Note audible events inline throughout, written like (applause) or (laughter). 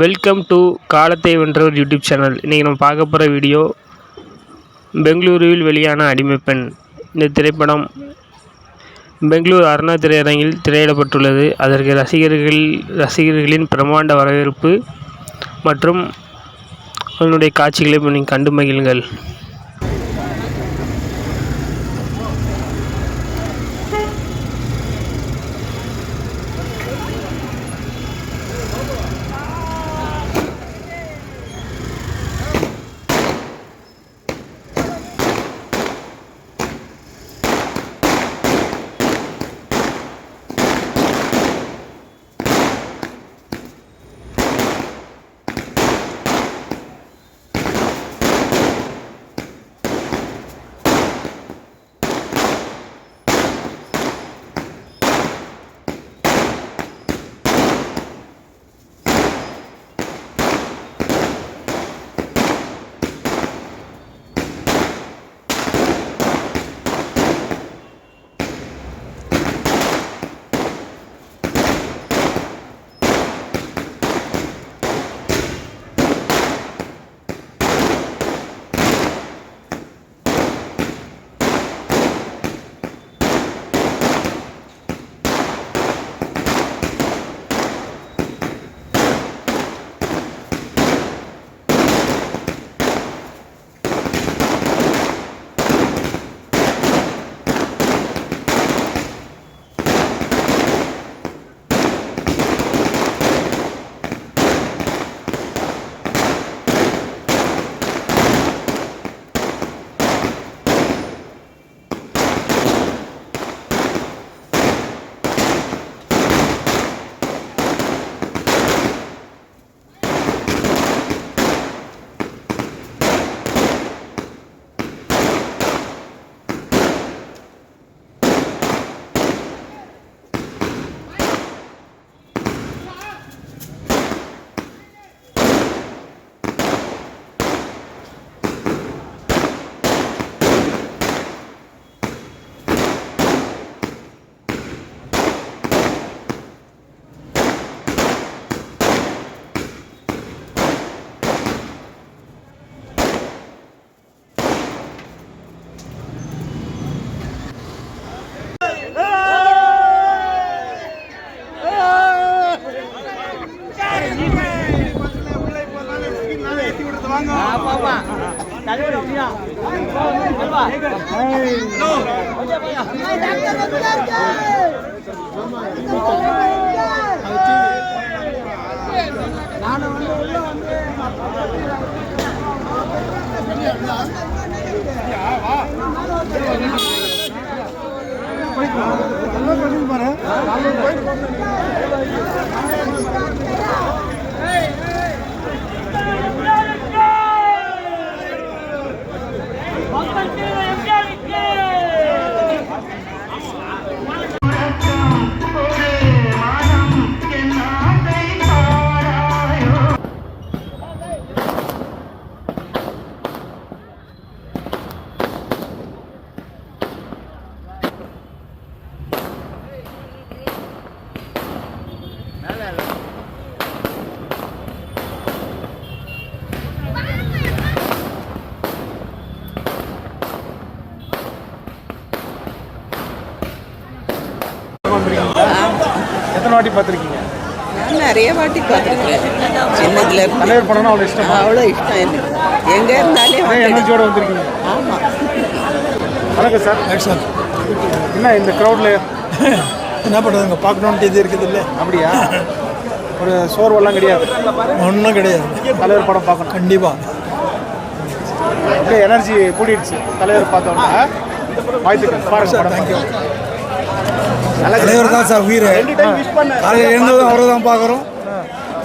Welcome to காலத்தை வென்றவர் YouTube channel இன்றைக்கி நம்ம பார்க்க போகிற வீடியோ பெங்களூருவில் வெளியான அடிமைப்பெண் இந்த திரைப்படம் பெங்களூர் அருணா திரையரங்கில் திரையிடப்பட்டுள்ளது. அதற்கு ரசிகர்கள் ரசிகர்களின் பிரமாண்ட வரவேற்பு மற்றும் அதனுடைய காட்சிகளை நீங்கள் கண்டு மகிழுங்கள். நானும் வந்து உள்ள வந்து பாரு எத்தனை வாட்டி பார்த்துருக்கீங்க? நான் நிறைய வாட்டி பார்த்துருக்குறேன் சின்னதுல இருந்து. தலைவர் படம்னா அவ்வளோ இஷ்டம். அவ்வளோ இஷ்டம் எனக்கு. எங்க இருந்தாலே அதே எனர்ஜியோட வந்திருக்கீங்க. ஆமா. வணக்கம் சார். சார் என்ன இந்த க்ரௌடில் என்ன பண்ணுறதுங்க பார்க்கணுன்ட்டு இது இருக்குது இல்லை. அப்படியா? ஒரு சோர்வெல்லாம் கிடையாது. ஒன்றும் கிடையாது. தலைவர் படம் பார்க்கணும். கண்டிப்பாக அப்படியே எனர்ஜி கூடிடுச்சு. தலைவர் பார்த்தோன்னா வாழ்த்துக்கள். பாருங்க தேங்க்யூ தலைவர் தான் சார் உயிர். காலையில் எழுந்ததும் அவரை தான் பார்க்குறோம்.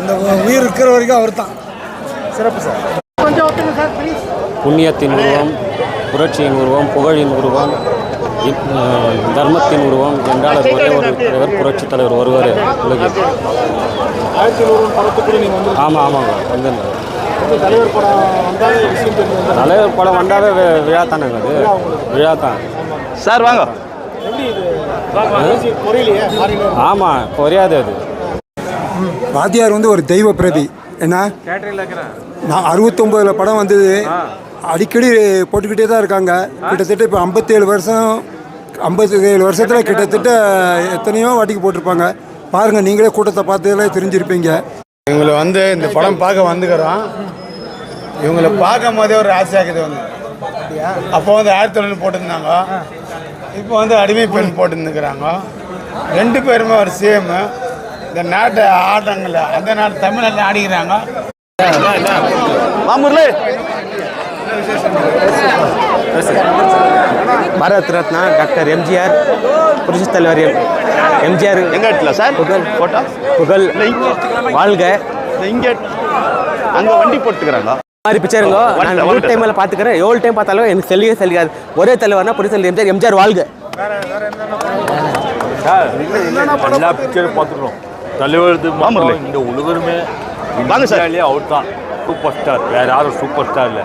இந்த உயிர் இருக்கிற வரைக்கும் அவர் தான் சிறப்பு சார். புண்ணியத்தின் உருவம் புரட்சியின் உருவம் புகழின் உருவம் தர்மத்தின் உருவம் என்றால் ஒரே ஒரு தலைவர் புரட்சி தலைவர் ஒருவர் உலகில். ஆமாம் ஆமாங்க வந்திருந்தாங்க இந்த தலைவர் படம் வந்தாவே வி- விழா தானேங்க அது? விழா தான் சார் வாங்க. ஆமாம் குறையாது அது. வாத்தியார் வந்து ஒரு தெய்வ பிரதி. என்ன? நான் அறுபத்தொம்போதில் படம் வந்தது. அடிக்கடி போட்டுக்கிட்டே தான் இருக்காங்க. கிட்டத்தட்ட இப்போ ஐம்பத்தேழு வருஷம் ஐம்பத்தேழு வருஷத்தில் கிட்டத்தட்ட எத்தனையோ வாட்டிக்கு போட்டிருப்பாங்க. பாருங்கள் நீங்களே கூட்டத்தை பார்த்ததுல தெரிஞ்சிருப்பீங்க. இவங்களை வந்து இந்த படம் பார்க்க வந்துக்கிறோம். இவங்களை பார்க்கும் போதே ஒரு ஆசையாக்குது வந்து. அப்போ வந்து ஆயிரத்தி தொள்ளாயிரம் போட்டிருந்தாங்க. இப்போ வந்து அடிமை பெண் போட்டுருந்துக்கிறாங்க ரெண்டு பேருமே ஒரு சேம் இந்த நாட்டை ஆடுறாங்கல்ல அந்த நாட்டு தமிழ்நாட்டில் ஆடிக்கிறாங்க. பாரத் ரத்னா டாக்டர் எம்ஜிஆர் புரட்சித் தலைவர் எம் எம்ஜிஆர். எங்க இடத்துல சார்? புகழ் போட்டோ? புகழ் வாழ்க. இங்க அங்க வண்டி போட்டுக்கிறாங்க மாதிரி பிக்சருங்க நான் ஒரு வந்துட்டேன். டைமில் பார்த்துக்கிறேன். ஏழு டைம் பார்த்தாலும் எனக்கு செல்லியே செல்லியாது ஒரே தலைவர்னா புரட்சித் தலைவர் எம்ஜிஆர் எம்ஜிஆர் வாழ்க. எல்லா பிக்சரும் பார்த்துக்கிறோம். தலைவர் மாமல்லே. இந்த உலகமே வாங்க சார். அவர் தான் சூப்பர் ஸ்டார் வேற யாரும் சூப்பர் ஸ்டார் இல்லை.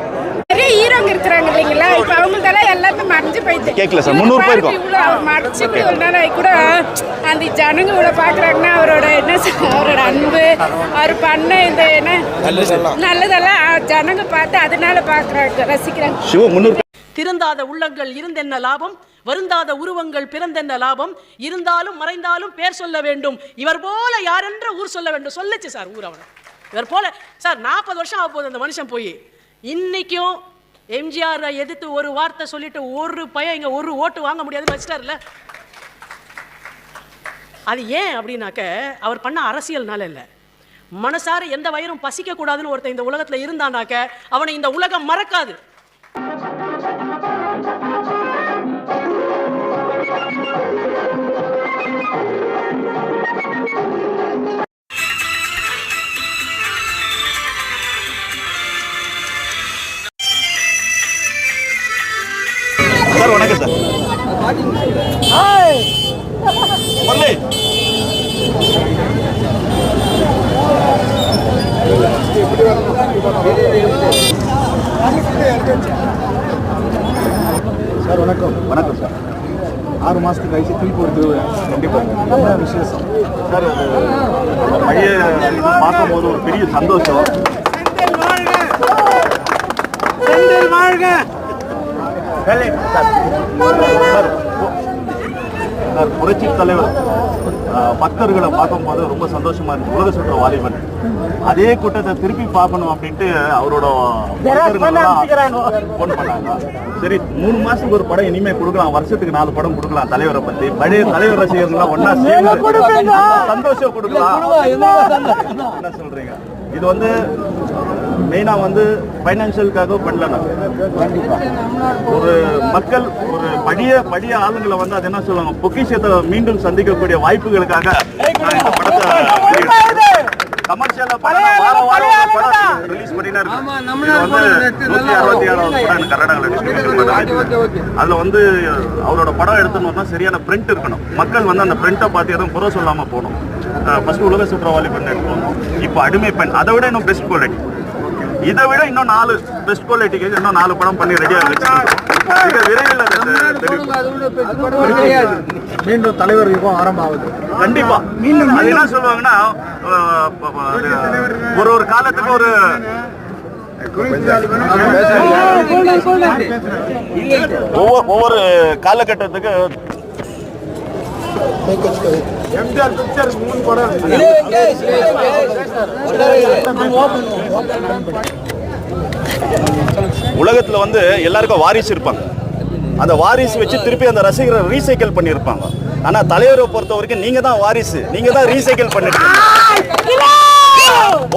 ஹீரோங்க இருக்கிறாங்க இல்லைங்களா? இப்ப அவங்களுக்கெல்லாம் எல்லாமே மறைஞ்சு போயிடுது கேட்கல சார், முந்நூறு பேர் இருக்கும். இவ்வளோ அவர் மறைச்சிட்டு ஒரு நாள் கூட அந்த ஜனங்க இவ்வளோ பார்க்குறாங்கன்னா அவரோட என்ன அவரோட அன்பு அவர் பண்ண இந்த என்ன நல்லதெல்லாம். ஜனங்க பார்த்து அதனால பார்க்குறாங்க ரசிக்கிறாங்க. சிவ முன்னூறு திருந்தாத உள்ளங்கள் இருந்தென்ன லாபம்? வருந்தாத உருவங்கள் பிறந்தென்ன லாபம்? இருந்தாலும் மறைந்தாலும் பேர் சொல்ல வேண்டும். இவர் போல யாரென்ற ஊர் சொல்ல வேண்டும். சொல்லுச்சு சார் ஊர் அவனை இவர் போல சார் நாற்பது வருஷம் ஆக போகுது அந்த மனுஷன் போய். இன்னைக்கும் எம்ஜிஆர் எதிர்த்து ஒரு வார்த்தை சொல்லிட்டு ஒரு பையன் இங்கே ஒரு ஓட்டு வாங்க முடியாதுன்னு வச்சிட்டார்ல அது ஏன் அப்படின்னாக்க அவர் பண்ண அரசியல்னால இல்லை. மனசார எந்த வயிறும் பசிக்க கூடாதுன்னு ஒருத்தன் இந்த உலகத்தில் இருந்தானாக்க அவனை இந்த உலகம் மறக்காது. சார் வணக்கம். வணக்கம் சார். ஆறு மாதத்துக்கு கழிச்சு திருப்பி ஒரு திருவிழா. கண்டிப்பாக என்ன விசேஷம்? சார் அது பழைய இது பார்க்கும்போது ஒரு பெரிய சந்தோஷம். வேலை- சார், புரட்சி தலைவர் பக்தர்களை பார்க்கும்போது ரொம்ப சந்தோஷமா இருக்கு. உலக சுற்ற வாலிபன். அதே கூட்டத்தை திருப்பி பார்க்கணும் அப்படின்ட்டு அவரோட ஃபோன் பண்ணாங்க. சரி மூணு மாசத்துக்கு ஒரு படம் இனிமே கொடுக்கலாம். வருஷத்துக்கு நாலு படம் கொடுக்கலாம் தலைவரை பத்தி. பழைய தலைவர் ரசிகர்கள்லாம் ஒன்னா சேர்ந்து சந்தோஷம் கொடுக்கலாம். என்ன சொல்றீங்க? இது வந்து மெயினாக வந்து ஃபைனான்சியலுக்காக பண்ணல ஒரு மக்கள் ஒரு படிய படிய ஆளுங்களை வந்து அது என்ன சொல்லுவாங்க பொக்கிஷத்தை மீண்டும் சந்திக்கக்கூடிய வாய்ப்புகளுக்காக நான் இந்த கமர்ஷியலா வாரம் வாரம் படம் ரிலீஸ் பண்ணினா இருக்கு நூத்தி அறுபத்தி ஏழாவது படம் கர்நாடகாவில் பண்ண. அதுல வந்து அவரோட படம் எடுத்தோம்னா சரியான பிரிண்ட் இருக்கணும். மக்கள் வந்து அந்த பிரிண்ட்டை பார்த்து எதுவும் குறை சொல்லாம போகணும். ஃபர்ஸ்ட் உலக சுற்றுவாளி பெண் எடுத்தோம் இப்போ அடிமை பெண் அதை விட இன்னும் பெஸ்ட் குவாலிட்டி இதை விட இன்னும் நாலு பெஸ்ட் குவாலிட்டிக்கு இன்னும் நாலு படம் பண்ணி ரெடியாக வச்சிருக்கோம். மிக விரைவில். மீண்டும் தலைவர் யுகம் ஆரம்பம் ஆகுது கண்டிப்பா அது என்ன சொல்லுவாங்கன்னா ஒரு ஒரு காலத்துக்கு ஒரு ஒவ்வொரு ஒவ்வொரு காலகட்டத்துக்கு எம்ஜிஆர் பிக்சர் மூணு படம். உலகத்துல வந்து எல்லாருக்கும் வாரிசு இருப்பாங்க. அந்த வாரிசு வச்சு திருப்பி அந்த ரசிகரை ரீசைக்கிள் பண்ணியிருப்பாங்க. ஆனா தலைவரை பொறுத்த வரைக்கும் நீங்க தான் வாரிசு. நீங்க தான் ரீசைக்கிள் பண்ணிருக்கீங்க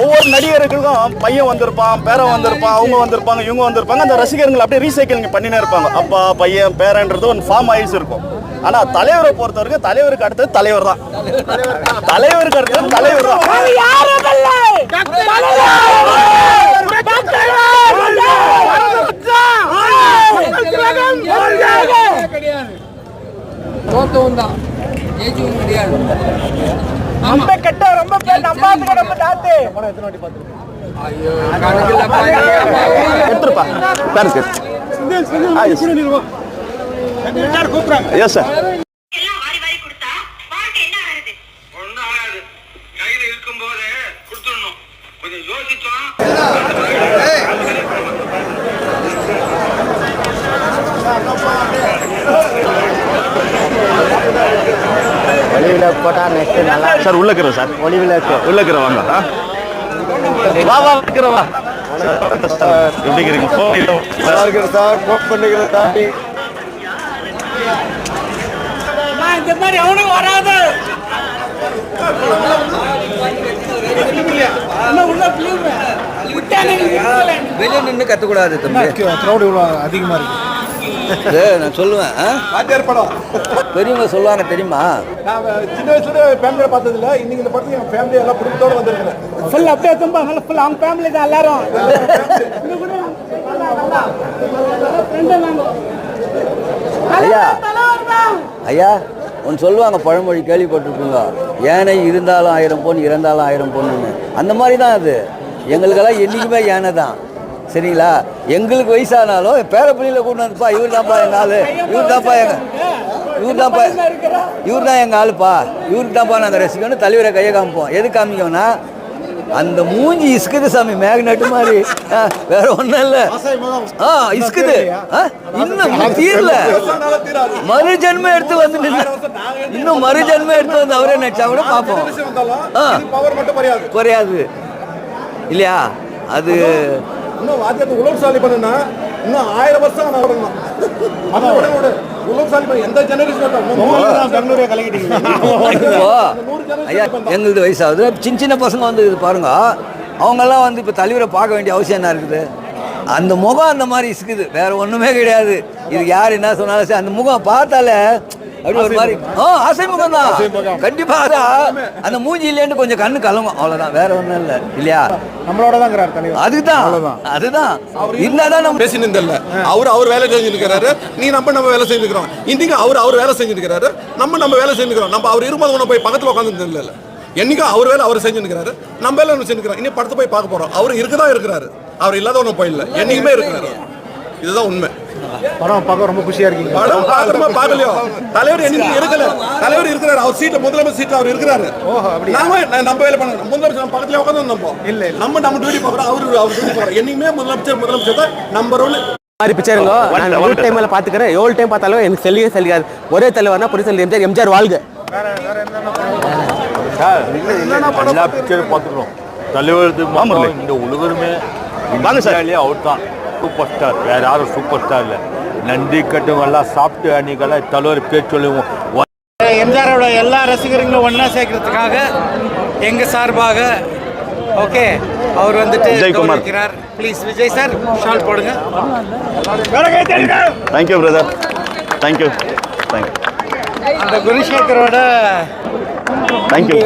ஒவ்வொரு நடிகர்களுக்கும் பையன் வந்திருப்பான் பேரன் வந்திருப்பான் அவங்க வந்திருப்பாங்க இவங்க வந்திருப்பாங்க. அந்த ரசிகர்கள் அப்படியே ரீசைக்கிள் பண்ணினே இருப்பாங்க. அப்பா பையன் பேரன்றது ஒரு ஃபார்ம் ஆயிடுச்சு இருக்கும். ஆனா தலைவரை பொறுத்த வரைக்கும் தலைவருக்கு அடுத்தது தலைவர் தான் தலைவருக்கு அடுத்தது தலைவர் தான் எடுத்துருப்பா பேருக்கு எஸ் சார் எல்லாம் வாரி வாரி கொடுத்தா வாழ்க்கை என்ன ஆகுது ஒன்றும் ஆகாது கையில் இருக்கும்போதே கொடுத்துடணும் கொஞ்சம் ஒளிவில் போட்டால் நெக்ஸ்ட் நல்லா சார் உள்ள இருக்கிற சார் ஒளி விளக்கு உள்ள இருக்கிற வாங்க? வா வா இருக்கிற வா. எப்படி போன் இருக்குது சார் போக் பண்ணிக்கிறேன் சார். இந்த மாதிரி அவனுக்கு வராது. வெளியே நின்று கத்துக்கூடாது தம்பி. க்ரௌட் இவ்வளோ அதிகமாக இருக்கு. இது நான் சொல்லுவேன் படம். பெரியவங்க சொல்லுவாங்க தெரியுமா? நான் சின்ன வயசுல ஃபேமிலியை பார்த்ததில்ல இன்னைக்கு இந்த படத்துக்கு என் ஃபேமிலி எல்லாம் குடும்பத்தோட வந்திருக்கிறேன் ஃபுல் அப்படியே தும்பா ஃபுல் அவங்க ஃபேமிலி தான் எல்லாரும். (laughs) ஐயா. ஐயா ஒன்று சொல்லுவாங்க பழமொழி கேள்விப்பட்டிருப்பீங்க யானை இருந்தாலும் ஆயிரம் பொன் இறந்தாலும் ஆயிரம் பொண்ணுன்னு. அந்த மாதிரி தான் அது. எங்களுக்கெல்லாம் என்றைக்குமே யானை தான். சரிங்களா? எங்களுக்கு வயசானாலும் பேர பிள்ளையில கொண்டு வந்துப்பா. இவர் தான்ப்பா எங்கள் ஆளு. இவர் தான்ப்பா எங்க இவர் தான்ப்பா இவர் தான் எங்கள் ஆளுப்பா. இவருக்கு தான்ப்பா நாங்கள் ரசிக்கணும் தலைவரை கையை காமிப்போம். எது காமிக்கோன்னா அந்த மூஞ்சி இஸ்குது சாமி மேக்னெட் மாதிரி. வேற ஒன்றும் இல்லை. ஆ இஸ்குது இன்னும் தீரல. மறு ஜென்மம் எடுத்து வந்து இன்னும் மறு ஜென்மம் எடுத்து வந்து அவரே நடிச்சா கூட பார்ப்போம். குறையாது. இல்லையா? அது இன்னும் வாத்தியத்தை உழவுசாலி பண்ணுனா இன்னும் ஆயிரம் வருஷம் நான் ஐயா எங்களுது வயசாகுது. சின்ன சின்ன பசங்க வந்து இது பாருங்க. அவங்கெல்லாம் வந்து இப்போ தலைவரை பார்க்க வேண்டிய அவசியம் என்ன இருக்குது? அந்த முகம் அந்த மாதிரி இருக்குது வேற ஒன்றுமே கிடையாது. இது யார் என்ன சொன்னாலும் சரி அந்த முகம் பார்த்தாலே அப்படி ஒரு மாதிரி. ஆ ஆசை முகம் தான் கண்டிப்பா அதான் அந்த மூஞ்சி இல்லைன்னு கொஞ்சம் கண்ணு கலங்கும். அவ்வளோதான் வேற ஒன்றும் இல்லை. இல்லையா? நம்மளோட தான் அதுதான். அதுதான் இருந்தாதான் நம்ம பேசினு இல்ல அவர் அவர் வேலை செஞ்சுருக்கிறாரு நீ நம்ம நம்ம வேலை செஞ்சுக்கிறோம் இன்னைக்கு அவர் அவர் வேலை செஞ்சுருக்கிறாரு நம்ம நம்ம வேலை செஞ்சுக்கிறோம் நம்ம அவர் இருக்கும்போது ஒன்று போய் பக்கத்தில் உட்காந்து இல்ல என்னைக்கும் அவர் வேலை அவர் செஞ்சுருக்கிறாரு நம்ம வேலை ஒன்று செஞ்சுக்கிறோம் இனி படத்தை போய் பார்க்க போறோம். அவர் இருக்கதான் இருக்கிறாரு. அவர் இல்லாத ஒன்றும் போயிடல என்னைக்குமே இருக்கிறாரு. இதுதான் உண்மை. படம் பார்க்க ரொம்ப குஷியா இருக்கீங்க. படம் பார்க்கணுமா பார்க்கலையோ? தலைவர் என்னைக்கு இருக்கல தலைவர் இருக்கிறாரு. அவர் சீட்ல முதலமைச்சர் சீட்ல அவர் இருக்கிறாரு. நாம ந- நம்ம வேலை பண்ண முதலமைச்சர் நம்ம பக்கத்துல உட்காந்து நம்ம இல்ல நம்ம நம்ம டியூட்டி பார்க்குறோம். அவரு அவர் டியூட்டி பார்க்குறோம் என்னைக்குமே முதலமைச்சர் முதலமைச்சர் தான் நம்பர் ஒன்று மாதிரி பிக்சருங்க நான் ஒரு டைமில் பார்த்துக்கிறேன். ஏழு டைம் பார்த்தாலும் எனக்கு செல்லியே செல்லிக்காது ஒரே தலைவர்னா புரிசல் எம்ஜிஆர் எம்ஜிஆர் வாழ்க. சார் எல்லா பிக்சரும் பார்த்துக்கிறோம். தலைவர் இந்த உலகருமே வாங்க சார். அவர் தான். சூப்பர் ஸ்டார் வேற யாரும் சூப்பர் ஸ்டார் இல்லை. நன்றி கட்டுவெல்லாம் சாப்பிட்டு அன்னைக்கெல்லாம் தலைவர் பேர் சொல்லுவோம் எம்ஜிஆரோட எல்லா ரசிகர்களும் ஒன்றா சேர்க்கறதுக்காக எங்கள் சார்பாக ஓகே அவர் வந்துட்டு கௌரவிக்கிறார் ப்ளீஸ் விஜய் சார் ஷால் போடுங்க. Thank you brother thank you thank you அந்த குருசேகரோட தேங்க்யூ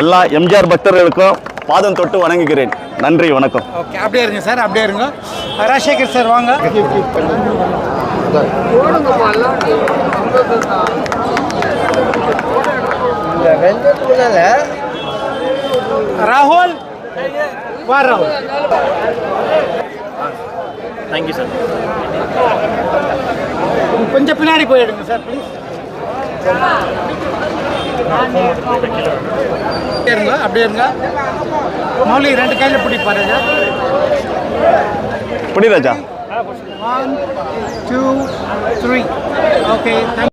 எல்லா எம்ஜிஆர் பக்தர்களுக்கும் பாதம் தொட்டு வணங்குகிறேன். நன்றி வணக்கம். ஓகே அப்படியே இருங்க சார் அப்படியே இருங்க. ராஜசேகர் சார் வாங்க. ராகுல் வா ராகுல். தேங்க்யூ சார் கொஞ்சம் பின்னாடி போயிடுங்க சார் ப்ளீஸ் இருங்க அப்படியே இருங்க. மௌலி ரெண்டு கையில் பிடி பாருங்க. புடி ராஜா one two three okay thank